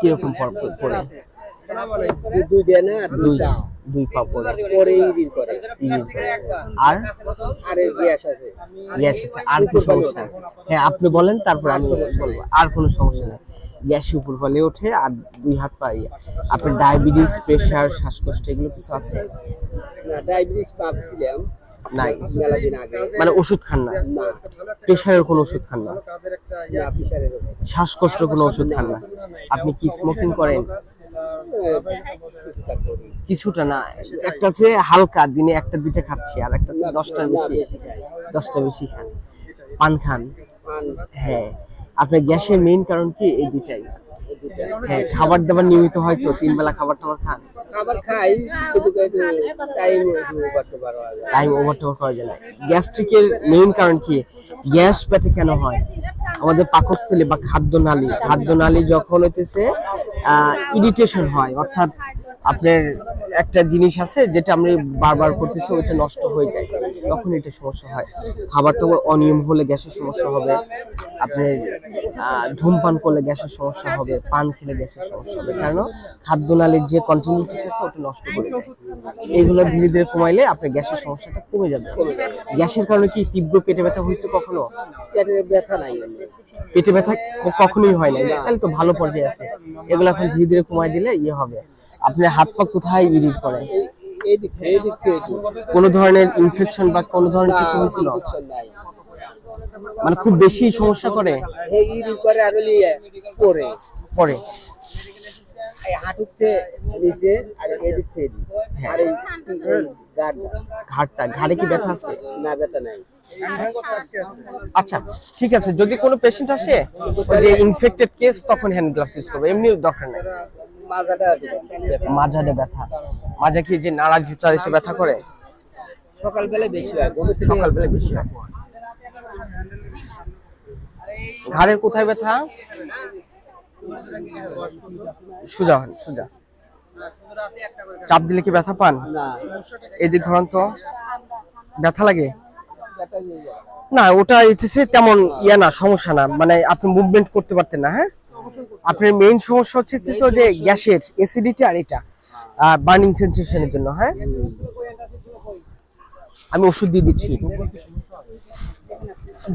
কীরকম পর- পড়ে দুই- আর দুই দুই পা পড়ে পরে। ইদির করে আর? আর গ্যাস আছে। গ্যাস আছে আর কি সমস্যা? হ্যাঁ আপনি বলেন তারপর আমি বলব। আর কোনো সমস্যা নেই। গ্যাস উপর ফলে ওঠে আর দুই হাত পা। আপনার ডায়াবেটিস প্রেশার শ্বাসকষ্ট এগুলো কিছু আছে? না ডায়াবেটিস পাচ্ছিলাম নাই। মানে ওষুধ খান না? প্রেশারের কোনো ওষুধ খান না। শ্বাসকষ্ট কোনো ওষুধ খান না? আপনি কি স্মোকিং করেন? কিছুটা না একটা হচ্ছে হালকা দিনে একটা দুইটা খাচ্ছি আর একটা হচ্ছে দশটার বেশি। দশটা বেশি খান। পান খান? হ্যাঁ। আপনার গ্যাসের মেইন কারণ কি? এই দুইটা। হ্যাঁ খাবার দাবার নিয়মিত হয়তো তিন বেলা খাবার টাবার খান? খাবার খাই কিন্তু টাইম টাইম ওভার টোভার করা যায় না। গ্যাস্ট্রিকের মেইন কারণ কি? গ্যাস পেটে কেন হয়? আমাদের পাকস্থলী বা খাদ্য নালী খাদ্য নালী যখন হইতেছে ইরিটেশন হয় অর্থাৎ আপনার একটা জিনিস আছে যেটা আমরা বারবার করতেছি ওইটা নষ্ট হয়ে যায়। তখন এটা সমস্যা হয়। খাবার টাবার অনিয়ম হলে গ্যাসের সমস্যা হবে। আপনার ধূমপান করলে গ্যাসের সমস্যা হবে পান খেলে গ্যাসের সমস্যা হবে। কারণ খাদ্য নালীর যে কন্টিনিউটি আছে ওটা নষ্ট করে দেয়। এইগুলো ধীরে ধীরে কমাইলে আপনার গ্যাসের সমস্যাটা কমে যাবে। গ্যাসের কারণে কি তীব্র পেটে ব্যথা হয়েছে কখনো? পেটে ব্যথা নাই। পেটে ব্যথা কখনোই হয় না তাহলে তো ভালো পর্যায়ে আছে। এগুলো এখন ধীরে ধীরে কমাই দিলে ইয়ে হবে। আপনার হাত পা কোথায় ইরিট করে? এই- এই দিক থেকে এই দিক থেকে একটু। কোনো ধরনের ইনফেকশন বা কোনো ধরনের কিছু হয়েছিল? মানে খুব বেশি সমস্যা করে? করে আর পরে। এই নিচে আর এদিক। থেকে আর এই এই ঘাড়টা। ঘাড়ে কি ব্যথা আছে? না ব্যথা নাই। আচ্ছা ঠিক আছে যদি কোনো পেশেন্ট আসে যে ইনফেক্টেড কেস তখন হ্যান্ড গ্লাভস ইউজ করবে এমনি দরকার নেই। ব্যথা। মাঝে কি যে নাড়া চারিতে ব্যথা করে? সকালবেলা বেশি হয় সকালবেলা বেশি হয়। ঘাড়ের কোথায় ব্যথা? সোজা হন সোজা। চাপ দিলে কি ব্যথা পান? এদিক ঘুরান তো ব্যথা লাগে? না ওটা ইতিসে তেমন ইয়া না সমস্যা না। মানে আপনি মুভমেন্ট করতে পারতেন না হ্যাঁ? আপনার মেইন সমস্যা হচ্ছে যে গ্যাসের অ্যাসিডিটি আর এটা বার্নিং সেন্সেশনের জন্য হ্যাঁ? আমি ওষুধ দিয়ে দিচ্ছি।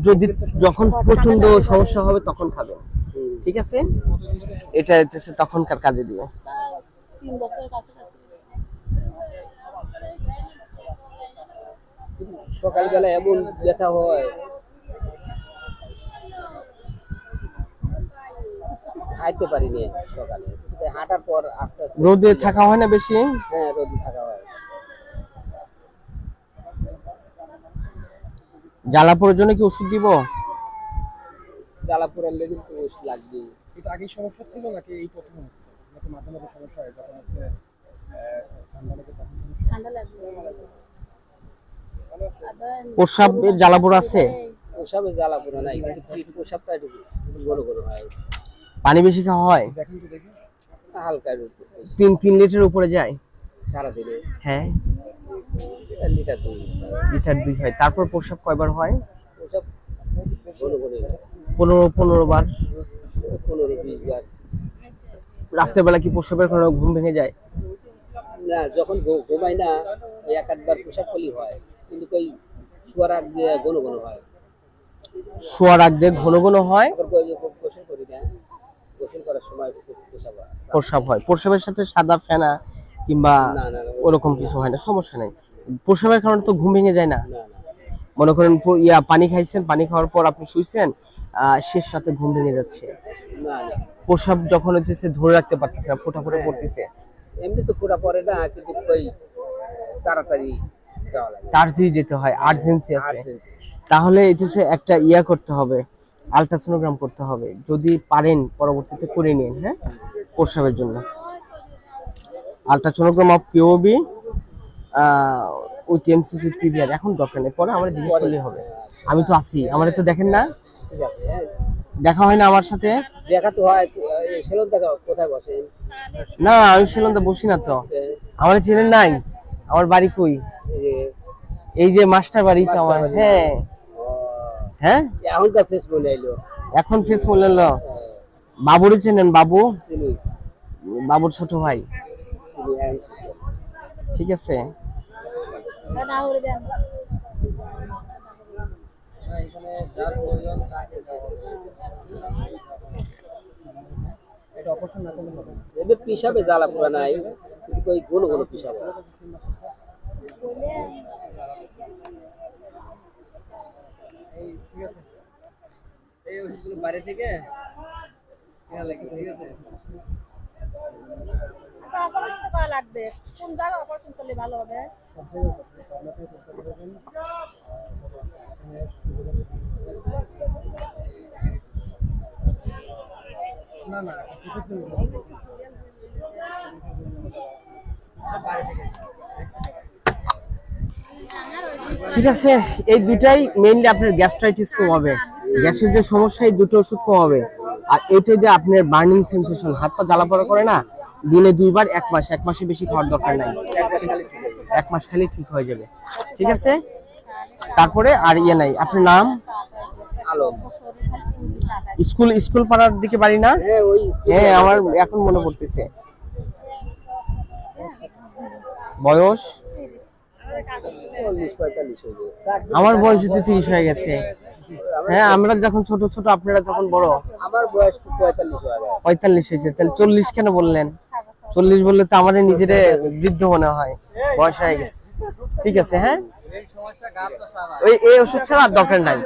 যদি যখন প্রচণ্ড সমস্যা হবে তখন খাবেন ঠিক আছে? এটা হচ্ছে তখনকার কাজে দিবে তিন সকালবেলা এমন ব্যথা হয়। খাইতে পারিনি সকালে। হাঁটার পর আস্তে আস্তে রোদে থাকা হয় না বেশি? হ্যাঁ রোদি থাকা হয়। জ্বালা পড়ার জন্য কি ওষুধ দিব? জ্বালা পোড়ার লেগে তো ওষুধ লাগবেই এটা আগেই সমস্যা ছিল নাকি এই প্রথম হচ্ছে? নাকি মাঝে মাঝে সমস্যা হয় যখন হচ্ছে ঠান্ডা লাগে তখন ঠান্ডা লাগবে। আবার প্রসাবের জ্বালা পোড়া আছে? ওসবে জ্বালা পোড়া নাই কিন্তু পোশাকটা একটু ঘন ঘন হয়। পানি বেশি খাওয়া হয়? হালকা তিন তিন লিটার উপরে যায়? সারাদিনে। হ্যাঁ। লিটার দুই লিটার দুই হয়। তারপর প্রসাব কয়বার হয়? ঘন পনেরো পনেরো বার? পনেরো বিশ বার। রাত্রেবেলা কি প্রসাবের কারণে ঘুম ভেঙে যায়? না যখন ঘু- ঘুমাই না এক আধবার পোশাক করলি হয়। কিন্তু ওই শোয়ার আগ দিয়ে ঘন ঘন হয়। শোয়ার আগ দিয়ে ঘন ঘন হয়? গোসল করি না। গোসল করার সময় পো- হয়। প্রসাব হয় প্রসাবের সাথে সাদা ফেনা কিংবা ওরকম কিছু হয় না সমস্যা নেই। প্রসাবের কারণে তো ঘুম ভেঙে যায় না। মনে করেন ইয়া পানি খাইছেন পানি খাওয়ার পর আপনি শুইছেন শেষ রাতে ঘুম ভেঙে যাচ্ছে। প্রসাব যখন হইতেছে ধরে রাখতে পারতেছে না ফোটা ফোটা পড়তেছে। এমনি তো পুরা পরে না কিন্তু ওই তাড়াতাড়ি যেতে হয় আর্জেন্সি আছে। তাহলে এটাছে একটা ইয়া করতে হবে। আলট্রাসোনোগ্রাম করতে হবে। যদি পারেন পরবর্তীতে করে নিন হ্যাঁ? প্রসাবের জন্য। Ultrasonogram of POB with MCC PVR এখন দরকার নেই। পরে আমার জিজ্ঞেস করলেই হবে। আমি তো আছি। আমার তো দেখেন না। হ্যাঁ দেখা হয় না আমার সাথে। দেখা তো হয়। সেলুন দেখা কোথায় বসে? না আমি ছিলাম তো বসি না তো। আমার চেনেন নাই। আমার বাড়ি কই? এই যে মাস্টার বাড়ি তো আমার বাড়ি। হ্যাঁ? হ্যাঁ ফেস বলে এলো। এখন ফেস বাবুরে চেনেন বাবু? বাবুর ছোট ভাই। এখন। ঠিক আছে। এটা অপারেশন না করলে হবে না। এদের পিসাবে জ্বালা পোড়া নাই। কিন্তু ওই ঘন ঘন পিসাব। ঠিক আছে। এই ওষুধগুলো বাইরে থেকে কেনা লাগে ঠিক আছে? আচ্ছা অপারেশন করা লাগবে। কোন জায়গায় অপারেশন করলে ভালো হবে? না না ঠিক আছে এই দুটাই মেইনলি আপনার গ্যাস্ট্রাইটিস কমাবে গ্যাসের যে সমস্যা এই দুটো ওষুধ কমাবে আর এইটা যে আপনার বার্নিং সেন্সেশন হাত পা জ্বালা পড়া করে না দিনে দুইবার এক মাস এক মাসে বেশি খাওয়ার দরকার নাই। এক মাস খালি ঠিক হয়ে যাবে। ঠিক আছে? তারপরে আর ইয়ে নাই। আপনার নাম? আলম। স্কুল স্কুল পাড়ার দিকে বাড়ি না? হ্যাঁ হ্যাঁ আমার এখন মনে পড়তেছে। বয়স চল্লিশ পঁয়তাল্লিশ হয়ে যাবে আমার বয়স তো তিরিশ হয়ে গেছে। হ্যাঁ আমরা যখন ছোট ছোট আপনারা যখন বড় আমার বয়স পঁয়তাল্লিশ পঁয়তাল্লিশ হয়েছে। তাহলে চল্লিশ কেন বললেন? চল্লিশ বললে তো আমাদের নিজের বৃদ্ধ মনে হয়। বয়স হয়ে গেছে। ঠিক আছে হ্যাঁ? ওই এই ওষুধ ছাড়া আর দরকার নাই।